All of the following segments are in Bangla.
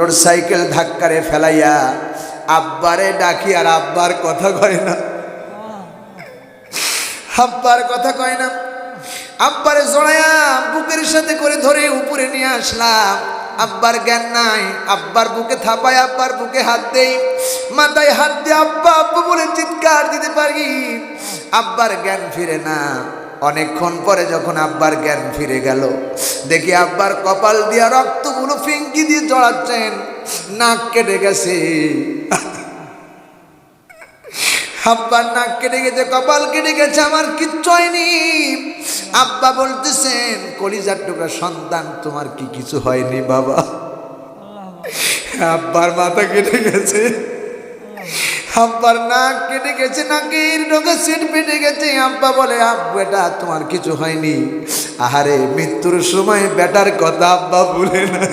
মোটর সাইকেল ধাক্কারে ফেলাইয়া আব্বারে ডাকি আর আব্বার কথা কয় না। আব্বার কথা কয় না। আব্বারে জড়াইয়া বুকের সাথে করে ধরে উপরে নিয়ে আসলাম। আব্বার জ্ঞান নাই। আব্বার বুকে থাপায়, আব্বার বুকে হাত দেই। মাথায় হাত দিয়ে আব্বা, আব্বু বলে চিৎকার দিতে পারি। আব্বার জ্ঞান ফিরে না। অনেকক্ষণ পরে যখন আব্বার জ্ঞান ফিরে গেল, দেখি আব্বার কপাল দিয়া রক্তগুলো ফিঙ্কি দিয়ে জড়াচ্ছেন, নাক কেটে গেছে। আব্বার নাক কেটে গেছে, কপাল কেটে গেছে, আমার কিচ্ছু হয়নি। আব্বা বলতেছেন, কলিজার টুকরা সন্তান, তোমার কি কিছু হয়নি বাবা? আব্বার মাথা কেটে গেছে। আব্বার নাক কেটে গেছে, নাকের ডোকে সিট পেটে গেছে। আব্বা বলে, আব্বা, এটা তোমার কিছু হয়নি। আহারে, মৃত্যুর সময় বেটার কথা আব্বা ভুলে না।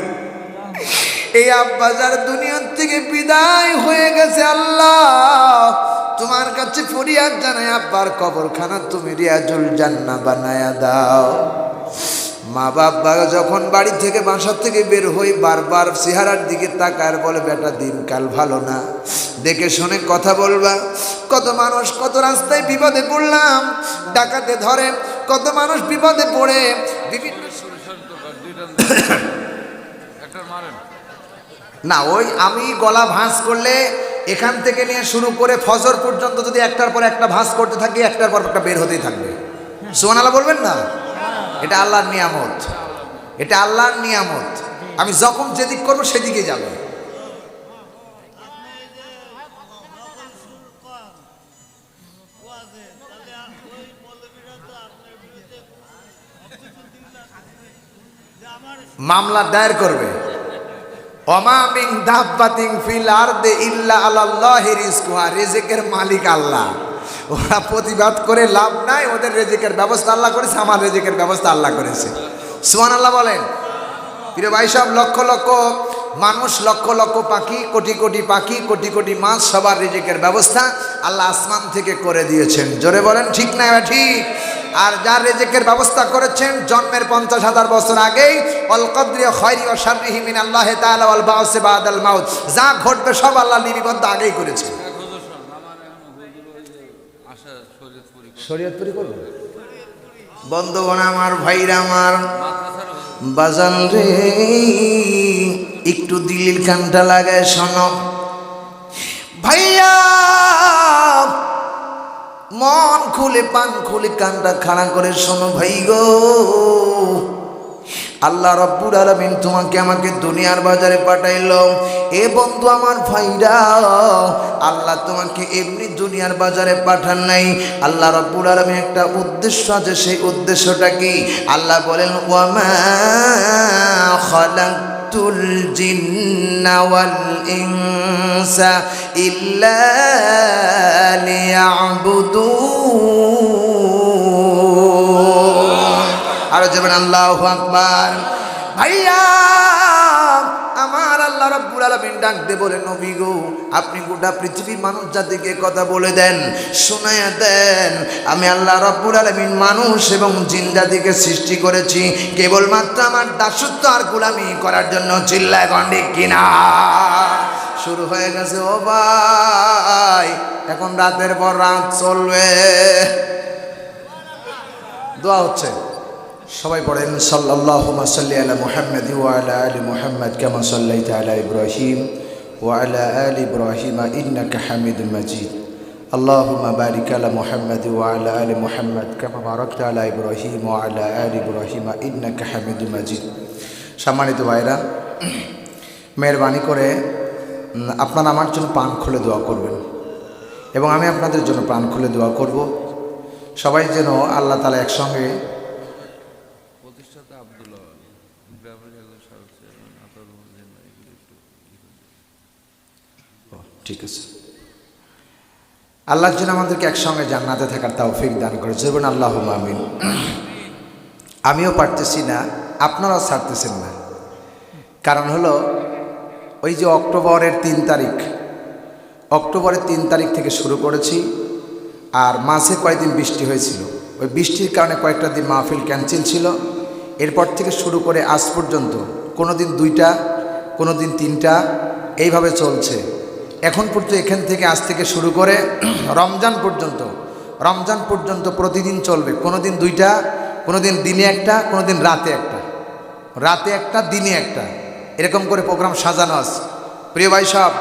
এই আব্বা যার দুনিয়ার থেকে বিদায় হয়ে গেছে, আল্লাহ, তোমার কাছে ফরিয়াদ জানাই, আব্বার কবরখানা তুমি রিয়াজুল জান্না বানায়া দাও। মা বাবা যখন বাড়ি থেকে বাসার থেকে বের হই, বারবার চেহারার দিকে তাকার বলে, বেটা, দিনকাল ভালো না। দেখে শুনে কথা বলবা। কত মানুষ কত রাস্তায় বিপদে পড়লাম। ডাকাতে ধরে কত মানুষ বিপদে পড়ে। বিভিন্ন না, ওই আমি গলা ভাঁজ করলে এখান থেকে নিয়ে শুরু করে ফজর পর্যন্ত যদি একটার পর একটা ভাঁজ করতে থাকি, একটার পর একটা বের হতেই থাকবে। আল্লাহ বলবেন না? এটা আল্লাহর নিয়ামত। এটা আল্লাহর নিয়ামত। আমি যখন যেদিক করব সেদিকে যাবে। মামলা দায়ের করবে। অমামিং দাব্বাতিং ফিল আর দে ইল্লা আলাল্লাহি রিজকুহা, রিজিকের মালিক আল্লাহ। ওরা প্রতিবাদ করে লাভ নাই, ওদের রেজিকের ব্যবস্থা আল্লাহ করেছে, আমার রেজিকের ব্যবস্থা আল্লাহ করেছে। সুমান আল্লাহ বলেন। প্রিয় ভাই সব লক্ষ লক্ষ মানুষ, লক্ষ লক্ষ পাখি, কোটি কোটি পাখি, কোটি কোটি মাছ, সবার রিজিকের ব্যবস্থা আল্লাহ আসমান থেকে করে দিয়েছেন। জোরে বলেন, ঠিক না ঠিক। আর যার রেজেকের ব্যবস্থা করেছেন, জন্মের পঞ্চাশ হাজার বছর আগেই, অল কদ্রিয় খয়রি ও শাররিহি মিন আল্লাহ ওয়াল বাউসে বাদাল মাউত। যা ঘটবে সব আল্লাহ লিপিবদ্ধ আগেই করেছে এক হুজুর শোন আমার এখন হুজুর ওই যে আসা শরীয়তপুরি শরীয়তপুরি করবে? বন্ধুগণ, আমার ভাইরা, আমার বাজান রে, একটু দিলির কানটা লাগায় শোনো। ভাইয়া, মন খুলে, পান খুলে, কানটা খাড়া করে শোনো ভাই গো। আল্লাহ রব্বুর আলমিন তোমাকে আমাকে দুনিয়ার বাজারে পাঠাইল। এ বন্ধু আমার ভাইরা, আল্লাহ তোমাকে এমনি দুনিয়ার বাজারে পাঠান নাই। আল্লাহ রব্বুর আলমিন একটা উদ্দেশ্য আছে, সেই উদ্দেশ্যটা কি? আল্লাহ বলেন, ওয়ামা ইল্লা আরও যাবেন আল্লাহ আকবার। ভাইয়া, আমার আল্লাহ রাব্বুল আলামিন ডাক দে বলে, নবী গো, আপনি গোটা পৃথিবীর মানুষ জাতিকে কথা বলে দেন, শোনায়া দেন। আমি আল্লাহ রাব্বুল আলামিন মানুষ এবং জিন সৃষ্টি করেছি, কেবলমাত্র আমার দাসত্ব আর গোলামি করার জন্য চিল্লায় গন্ডি কিনা? শুরু হয়ে গেছে, ও ভাই, এখন রাতের পর রাত চলবে। দোয়া হচ্ছে। সবাই পড়েন সাল্লাহুমা সাল্লি আলা মোহাম্মদ ওয়ালা আলী মোহাম্মদ কেমন সাল্লাই আলা ইব্রাহিম ওয়ালা আল ইব্রাহিম ইন্নাকা হামিদ মজিদ। আল্লাহুমা বারিক আলা মোহাম্মদ ওয়ালা আলী মোহাম্মদ কেমন বারকত আলা ইব্রাহিম ওয়ালা আল ইব্রাহিম ইন্নাকা হামিদ মজিদ। সম্মানিত ভাইরা, মেহরবানি করে আপনারা আমার জন্য প্রাণ খুলে দোয়া করবেন এবং আমি আপনাদের জন্য প্রাণ খুলে দোয়া করব। সবাই যেন আল্লাহ তালা একসঙ্গে ঠিক আছে। আল্লাহ যেন আমাদেরকে একসঙ্গে জান্নাতে থাকার তাও তৌফিক দান করে। যেমন আল্লাহ আমিন। আমিও পারতেছি না, আপনারাও ছাড়তেছেন না। কারণ হলো, ওই যে অক্টোবরের তিন তারিখ, অক্টোবরের তিন তারিখ থেকে শুরু করেছি, আর মাঝে কয়েকদিন বৃষ্টি হয়েছিল। ওই বৃষ্টির কারণে কয়েকটা দিন মাহফিল ক্যান্সেল ছিল। এরপর থেকে শুরু করে আজ পর্যন্ত কোনো দিন দুইটা কোনো দিন তিনটা, এইভাবে চলছে। এখন পর্যন্ত এখান থেকে আজ থেকে শুরু করে রমজান পর্যন্ত রমজান পর্যন্ত প্রতিদিন চলবে। কোনো দিন দুইটা কোনো দিন দিনে একটা কোনো দিন রাতে একটা। রাতে একটা, দিনে একটা। এরকম করে প্রোগ্রাম সাজানো আছে। প্রিয় ভাই সব,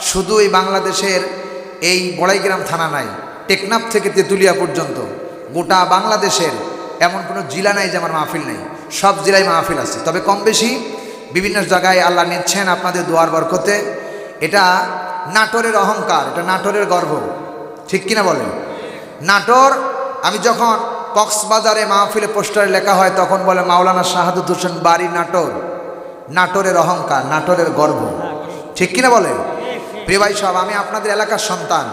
শুধু এই বাংলাদেশের এই বড়াইগ্রাম থানা নাই, টেকনাফ থেকে তেঁতুলিয়া পর্যন্ত, গোটা বাংলাদেশের এমন কোনো জেলা নাই যে আমার মাহফিল নেই। সব জেলায় মাহফিল আছে। তবে কম বেশি বিভিন্ন জায়গায় আল্লাহ নিচ্ছেন আপনাদের দোয়ার বরকতে। এটা নাটোরের অহংকার, এটা নাটোরের গর্ব। ঠিক কিনা বলেন? নাটোর, আমি যখন কক্সবাজারে মাহফিলে পোস্টারে লেখা হয়, তখন বলে মাওলানা শাহাদুত হোসেন, বাড়ি নাটোর। নাটোরের অহংকার, নাটোরের গর্ব। ঠিক কিনা বলেন? প্রিয় ভাই সব আমি আপনাদের এলাকার সন্তান।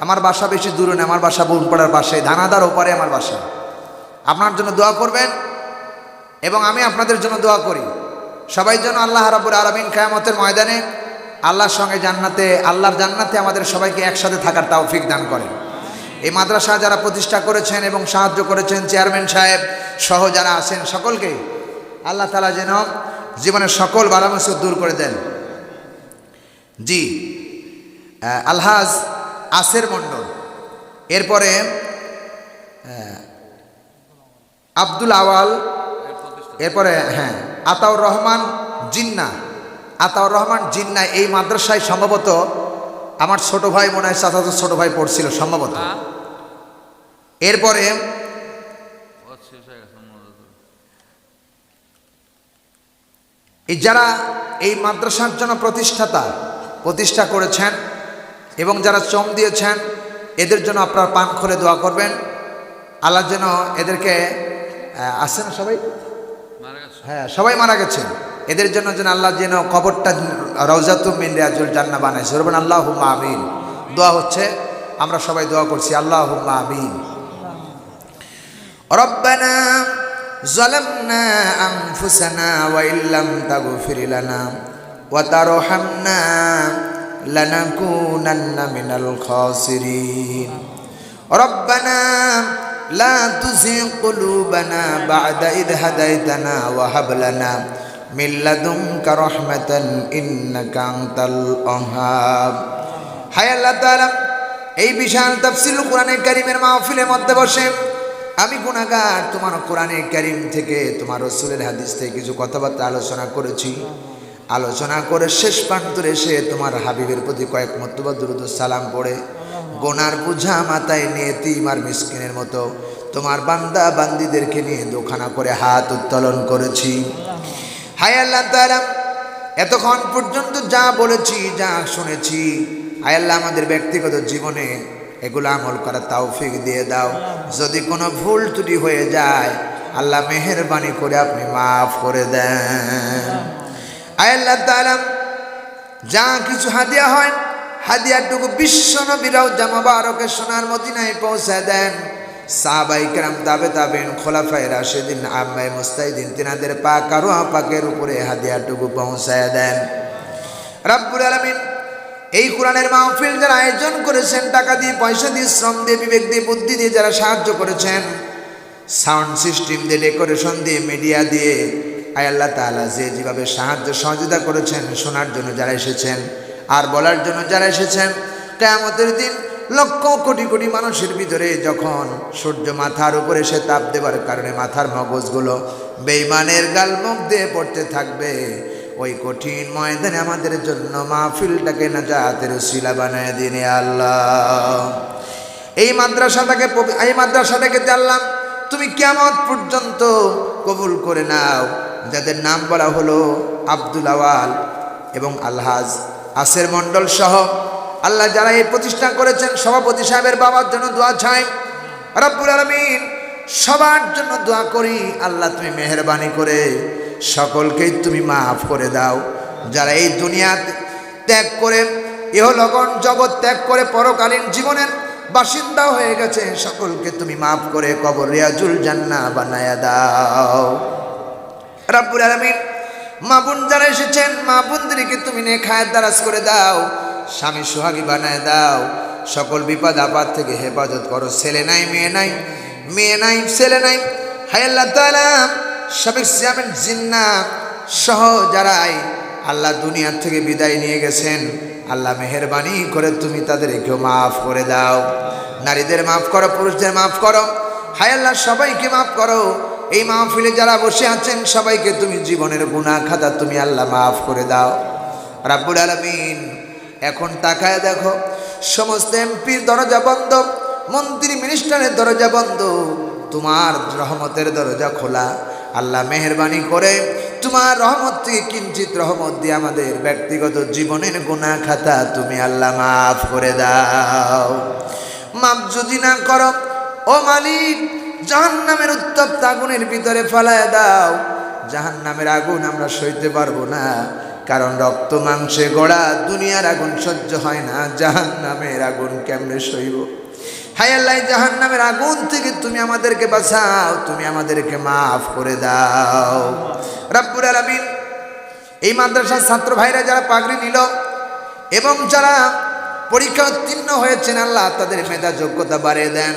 আমার বাসা বেশি দূরে না, আমার বাসা বোনপাড়ার পাশে, ধানাদার ওপারে আমার বাসা। আপনার জন্য দোয়া করবেন এবং আমি আপনাদের জন্য দোয়া করি। সবাই যেন আল্লাহ রাবুর আলমিন কেয়ামতের ময়দানে আল্লাহর সঙ্গে জান্নাতে, আল্লাহর জান্নাতে আমাদের সবাইকে একসাথে থাকার তৌফিক দান করেন। এই মাদ্রাসা যারা প্রতিষ্ঠা করেছেন এবং সাহায্য করেছেন চেয়ারম্যান সাহেব সহ যারা আছেন সকলকে আল্লাহ তালা যেন জীবনের সকল বারামসুদ দূর করে দেন। জি আলহাজ আসের মণ্ডল। এরপরে আব্দুল আওয়াল, এরপরে হ্যাঁ আতাউর রহমান জিন্না। আতাউর রহমান জিন্না এই মাদ্রাসায় সম্ভবত আমার ছোট ভাই মনে হয় চাচাতো ছোট ভাই পড়ছিল সম্ভবত। হ্যাঁ। এরপরে যারা এই মাদ্রাসার জন্য প্রতিষ্ঠাতা প্রতিষ্ঠা করেছেন এবং যারা চম দিয়েছেন এদের জন্য আপনার পান খুলে দোয়া করবেন। আল্লাহ যেন এদেরকে আহ, আছে না সবাই? হ্যাঁ সবাই মারা গেছেন। এদের জন্য যেন আল্লাহ যেন কবরটা রওজাতুম মিন রিয়াজুল জান্না বানাইছে বলবেন আল্লাহ হুম্মা আমিন দোয়া হচ্ছে আমরা সবাই দোয়া করছি আল্লাহ হুম্মা আমিন ربنا ظلمنا أنفسنا وإن لم تغفر لنا وترحمنا لنكونن من الخاسرين ربنا لا تزغ قلوبنا بعد إذ هديتنا وهب لنا মিল্লাদুম রহমাতান ইন্নাকা আনতাল ওহাব হায় আল্লাহ তাআলা, এই বিশাল তাফসিল কোরআনের কারিমের মাহফিলের মধ্যে বসে আমি গুণাগার তোমার কোরআনে কারিম থেকে, তোমার রসুলের হাদিস থেকে কিছু কথাবার্তা আলোচনা করেছি। আলোচনা করে শেষ প্রান্তরে এসে তোমার হাবিবের প্রতি কয়েক মতবা দ্রুত সালাম পড়ে। গোনার বুঝা মাথায় নিয়ে তিমার মিসকিনের মতো। তোমার বান্দা বান্দিদেরকে নিয়ে দোখানা করে হাত উত্তোলন করেছি। হায় আল্লাহ তাআলা, এতক্ষণ পর্যন্ত যা বলেছি, যা শুনেছি, হায় আল্লাহ আমাদের ব্যক্তিগত জীবনে এগুলো আমল করার তৌফিক দিয়ে দাও। যদি কোনো ভুল ত্রুটি হয়ে যায়, আল্লাহ মেহেরবানি করে আপনি মাফ করে দেন। আয় আল্লাহ তাআলা, যা কিছু হাদিয়া হয়, হাদিয়াটুকু বিশ্ব নবীরাও জামাবারকে সোনার মদিনায় পৌঁছায় দেন। সাহাবাই কেরাম তাবে তাবেন খোলাফাই রাশেদিন আম্মাই মুস্তাইদিন তিনাদের পাক আরও পাকের উপরে হাদিয়াটুকু পৌঁছায় দেন। রাব্বুল আলামিন এই কোরআনের মাহফিল যারা আয়োজন করেছেন, টাকা দিয়ে পয়সা দিয়ে, শ্রম দিয়ে, বিবেক দিয়ে, বুদ্ধি দিয়ে যারা সাহায্য করেছেন, সাউন্ড সিস্টেম দিয়ে, ডেকোরেশন দিয়ে, মিডিয়া দিয়ে, আয় আল্লাহ তাআলা যে যেভাবে সাহায্য সহযোগিতা করেছেন, শোনার জন্য যারা এসেছেন, আর বলার জন্য যারা এসেছেন, কেয়ামতের দিন লক্ষ কোটি কোটি মানুষের ভিতরে যখন সূর্য মাথার উপরে সে তাপ দেবার কারণে মাথার মগজগুলো বেইমানের গাল মুখ দিয়ে পড়তে থাকবে, ওই কঠিন ময়দানে আমাদের জন্য মাহফিলটাকে না জাতের শিলা বানায় দিনে আল্লাহ। এই মাদ্রাসাটাকে এই মাদ্রাসাটাকে জানলাম, তুমি কেমন পর্যন্ত কবুল করে নাও। যাদের নাম বলা হলো আব্দুল আওয়াল এবং আলহাজ, আসের মণ্ডল সহ আল্লাহ যারা এই প্রতিষ্ঠা করেছেন, সভাপতি সাহেবের বাবার জন্য দোয়া চাই। রব্বুল আলমিন, সবার জন্য দোয়া করি। আল্লাহ তুমি মেহরবানি করে সকলকেই তুমি মাফ করে দাও। যারা এই দুনিয়া ত্যাগ করে, ইহলগন জগৎ ত্যাগ করে পরকালীন জীবনের বাসিন্দা হয়ে গেছে, সকলকে তুমি মাফ করে কবর রিয়াজুল জান্না বানায়া দাও। রাব্বুল আলামিন, মা বোন যারা এসেছেন, মা বোনদেরকে তুমি নেখায় দারাজ করে দাও। স্বামী সোহাগী বানায় দাও। সকল বিপদ আপদ থেকে হেফাজত করো। ছেলে নাই, মেয়ে নাই মেয়ে নাই, ছেলে নাই। হায় আল্লাহ সাবেক চেয়ারম্যান জিন্না সহ যারাই আল্লাহ দুনিয়ার থেকে বিদায় নিয়ে গেছেন, আল্লাহ মেহরবানি করে তুমি তাদেরকেও মাফ করে দাও। নারীদের মাফ করো, পুরুষদের মাফ করো। হায় আল্লাহ, সবাইকে মাফ করো। এই মাহফিলে যারা বসে আছেন, সবাইকে তুমি জীবনের গুণা খাতা তুমি আল্লাহ মাফ করে দাও। রাব্বুল আলমিন এখন তাকায় দেখো, সমস্ত এমপির দরজা বন্ধ, মন্ত্রী মিনিস্টারের দরজা বন্ধ, তোমার রহমতের দরজা খোলা। আল্লাহ মেহরবানি করে, তোমার রহমত থেকে কিঞ্চিত রহমত দিয়ে আমাদের ব্যক্তিগত জীবনের গুণা খাতা তুমি আল্লাহ মাফ করে দাও। মাফ যদি না করো, ও মালিক জাহান নামের উত্তপ্ত আগুনের ভিতরে ফেলায় দাও। জাহান নামের আগুন আমরা সইতে পারব না। কারণ রক্ত মাংসে গড়া দুনিয়ার আগুন সহ্য হয় না জাহান নামের আগুন কেমনে সইব? হাই আল্লাহ জাহান নামের আগুন থেকে তুমি আমাদেরকে বাঁচাও, তুমি আমাদেরকে মাফ করে দাও। রাব্বুল আলামিন, এই মাদ্রাসার ছাত্র ভাইরা যারা পাগড়ি নিল এবং যারা পরীক্ষা উত্তীর্ণ হয়েছেন, আল্লাহ তাদের মেধা যোগ্যতা বাড়িয়ে দেন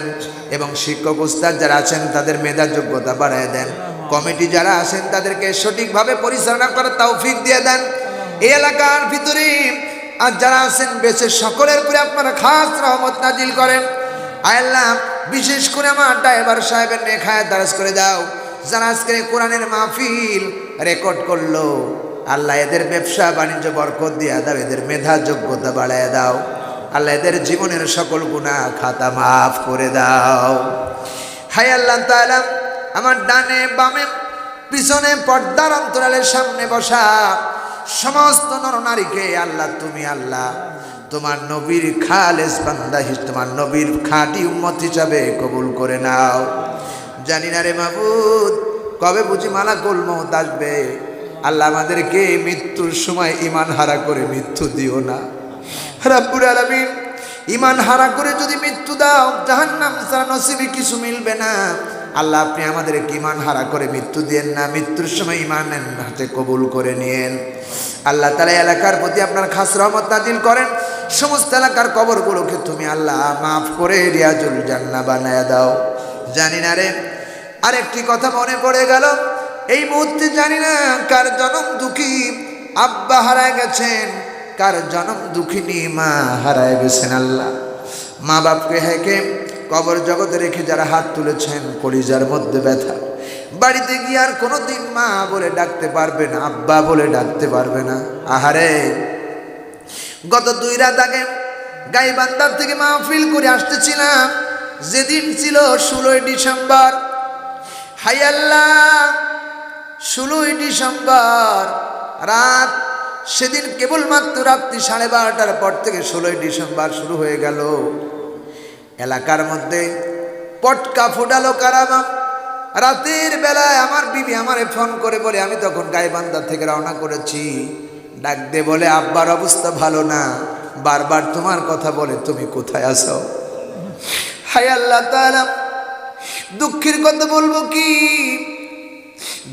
এবং শিক্ষক, উস্তাদ যারা আছেন তাদের মেধা যোগ্যতা বাড়িয়ে দেন। কমিটি যারা আছেন তাদেরকে সঠিকভাবে পরিচালনা করার তৌফিক দিয়ে দেন। এই এলাকার ভিতরে আর যারা আছেন বেশের সকলের উপরে আপনারা খাস রহমত নাজিল করেন। আল্লাহ, বিশেষ করে আমার ড্রাইভার সাহেবের নেখায় দারাজ করে দাও। যারা আজকে কোরআনের মাহফিল রেকর্ড করল, আল্লাহ এদের ব্যবসা বাণিজ্য বরকত দিয়া দাও, এদের মেধা যোগ্যতা বাড়ায় দাও। আল্লাহ এদের জীবনের সকল গুণা খাতা মাফ করে দাও। হাই আল্লাহ তাআলা আমার ডানে বামে, পিছনে পর্দার অন্তরালের সামনে বসা সমস্ত নরনারীকে, আল্লাহ, তুমি আল্লাহ। তোমার নবীর খালেস বান্দা তোমার নবীর খাঁটি উম্মত হিসাবে কবুল করে নাও। জানি না রে মাবুদ, কবে বুঝি মালা মৌত আসবে? আল্লাহ আমাদেরকে মৃত্যুর সময় ইমান হারা করে মৃত্যু দিও না। রাব্বুল আলামিন ইমান হারা করে যদি মৃত্যু দাও, জাহান্নাম ছাড়া নসিবে কিছু মিলবে না। আল্লাহ, আপনি আমাদেরকে ইমান হারা করে মৃত্যু দেন না। মৃত্যুর সময় ইমানের হাতে কবুল করে নিয়েন। আল্লাহ তালা এলাকার প্রতি আপনার খাস রহমত নাজিল করেন। সমস্ত এলাকার কবরগুলোকে তুমি আল্লাহ মাফ করে রিয়াজুল জান্না বানায় দাও। জানি না রে, আরেকটি কথা মনে পড়ে গেল। এই মুহূর্তে জানি না কার জনম দুঃখী আব্বা হারায় গেছেন, কার জনম দুঃখিনী মা হারায় গেছেন আল্লাহ। মা বাপকে হেঁকে কবর জগতে রেখে যারা হাত তুলেছেন, কলিজার মধ্যে ব্যথা। বাড়িতে গিয়ে আর কোনোদিন মা বলে ডাকতে পারবে না, আব্বা বলে ডাকতে পারবে না। আহারে! গত দুই রাত আগে গাইবান্দার থেকে মাহফিল করে আসতেছিলাম। যেদিন ছিল ষোলোই ডিসেম্বর। হাই আল্লাহ! ষোলোই ডিসেম্বর রাত, সেদিন কেবলমাত্র রাত্রি সাড়ে বারোটার পর থেকে ষোলোই ডিসেম্বর শুরু হয়ে গেল। এলাকার মধ্যে পটকা ফুটালো কারামা। রাতের বেলায় আমার বিবি আমারে ফোন করে বলে, আমি তখন গাইবান্ধা থেকে রওনা করেছি। ডাক দে বলে, আব্বার অবস্থা ভালো না। বারবার তোমার কথা বলে, তুমি কোথায় আসো হায় আল্লাহ তাআলা, দুঃখের কথা বলব কি?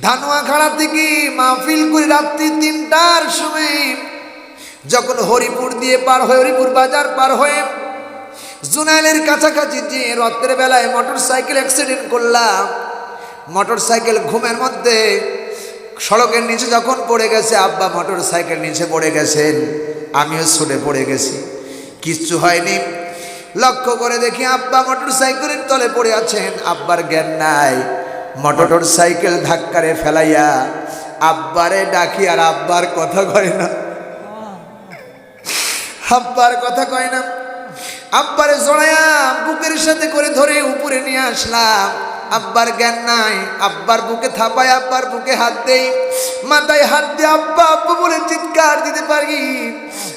ধানুয়া খাড়া থেকে মাহফিল করে রাত্রি তিনটার সময়, যখন হরিপুর দিয়ে পার হয়ে, হরিপুর বাজার পার হয়ে জুনাইলের কাছাকাছি যে রাত্রের বেলায় মোটর সাইকেল অ্যাক্সিডেন্ট করলাম। মোটর সাইকেল ঘুমের মধ্যে সড়কের নিচে যখন পড়ে গেছে, আব্বা মোটর সাইকেল নিচে পড়ে গেছেন, আমিও ছুটে পড়ে গেছি। কিচ্ছু হয়নি। লক্ষ্য করে দেখি আব্বা মোটর সাইকেলের তলে পড়ে আছেন, আব্বার জ্ঞান নাই। মোটর সাইকেল ধাক্কারে ফেলাইয়া আব্বারে ডাকি আর আব্বার কথা কয় না। আব্বার কথা কয় না। আব্বারে জড়াইয়া বুকের সাথে করে ধরে উপরে নিয়ে আসলাম। আব্বার জ্ঞান নাই, আব্বার বুকে থাপায়, আব্বার বুকে হাত দেই। মাথায় হাত দিয়ে আব্বা, আব্বু বলে চিৎকার দিতে পারি।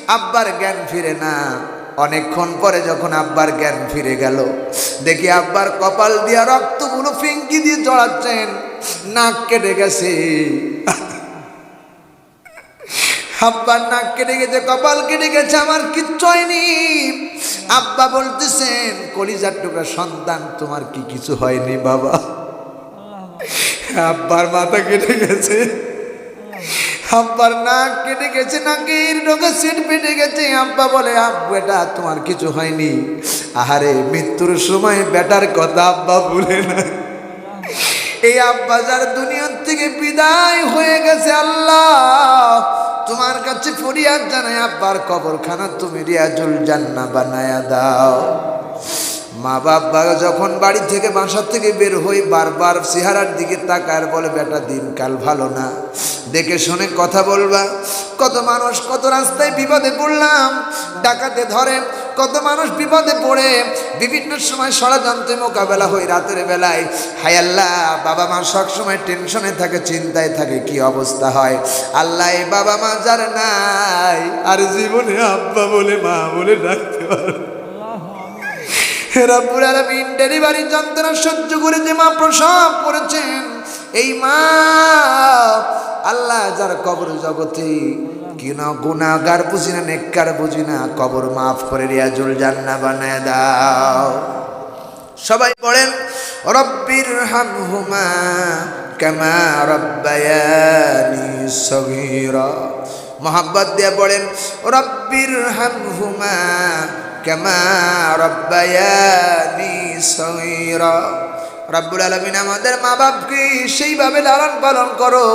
আব্বার জ্ঞান ফিরে না। অনেকক্ষণ পরে যখন আব্বার জ্ঞান ফিরে গেল, দেখি আব্বার কপাল দিয়া রক্তগুলো ফিঙ্কি দিয়ে জড়াচ্ছেন, নাক কেটে গেছে। আব্বার নাক কেটে গেছে, কপাল কেটে গেছে, আমার কিচ্ছু হয়নি। আব্বা বলতেছেন কলিজার টুকরা সন্তান, তোমার কি কিছু হয়নি বাবা? আব্বার মাথা কেটে গেছে। আব্বার নাক কেটে গেছে, নাকের ডোকে সিট পেটে গেছে। আব্বা বলে, আব্বু, এটা তোমার কিছু হয়নি। আহারে, মৃত্যুর সময় বেটার কথা আব্বা বলে না। এই আব্বা যার দুনিয়ার থেকে বিদায় হয়ে গেছে, আল্লাহ। তোমার কাছে ফরিয়াদ জানাই আব্বার কবরখানা তুমি রিয়াজুল জান্না বানায়া দাও। মা বাবা যখন বাড়ি থেকে বাসার থেকে বের হই, বারবার চেহারার দিকে তাকার বলে, বেটা, দিনকাল ভালো না। দেখে শুনে কথা বলবা, কত মানুষ, কত রাস্তায় বিপদে পড়লাম। ডাকাতে ধরে কত মানুষ বিপদে পড়ে। বিভিন্ন সময় ষড়যন্ত্রে মোকাবেলা হয় রাতের বেলায়। হায় আল্লাহ, বাবা মা সবসময় টেনশনে থাকে, চিন্তায় থাকে, কি অবস্থা হয়? আল্লাহ, বাবা মা যার নাই, আর জীবনে আব্বা বলে, মা বলে ডাকতে পারো ডেলিভারি যন্ত্রণা সহ্য করে যে মা প্রসব করেছেন, এই মা আল্লাহ যার কবর জগতে কি না গুনাগার বুঝি না, নেককার বুঝি না, কবর মাফ করে রিয়াজুল জান্না বানায় দাও। সবাই পড়েন রব্বির হামহুমা কামা রব্বায়ানি সগীরা। মোহাব্বত দিয়ে পড়েন রব্বির হামহুমা কামা রব্বুল আলমিন আমাদের মা বাপকে সেইভাবে লালন পালন করো।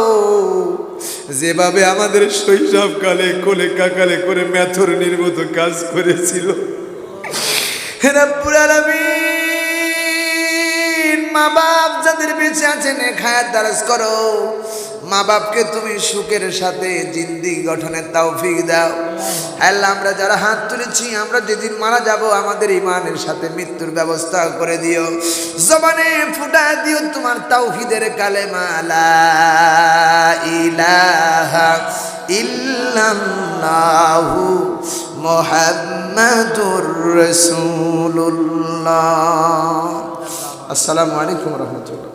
যেভাবে আমাদের শৈশবকালে কোলে কাকালে করে ম্যাথরনির মতো কাজ করেছিল। রব্বুল আলামিন মা বাপ যাদের বেঁচে আছেন খায়াত দারাজ করো। মা বাপকে তুমি সুখের সাথে জিন্দি গঠনের তৌফিক দাও। আল্লাহ, আমরা যারা হাত তুলেছি, আমরা যেদিন মারা যাব, আমাদের ইমানের সাথে মৃত্যুর ব্যবস্থা করে দিও। জবানে ফুটা দিও তোমার তাওহিদের কালেমা, লা ইলাহা ইল্লাল্লাহু মোহাম্মদুর রসুল্লাহ আসসালামু আলাইকুম রহমতুল্লাহ।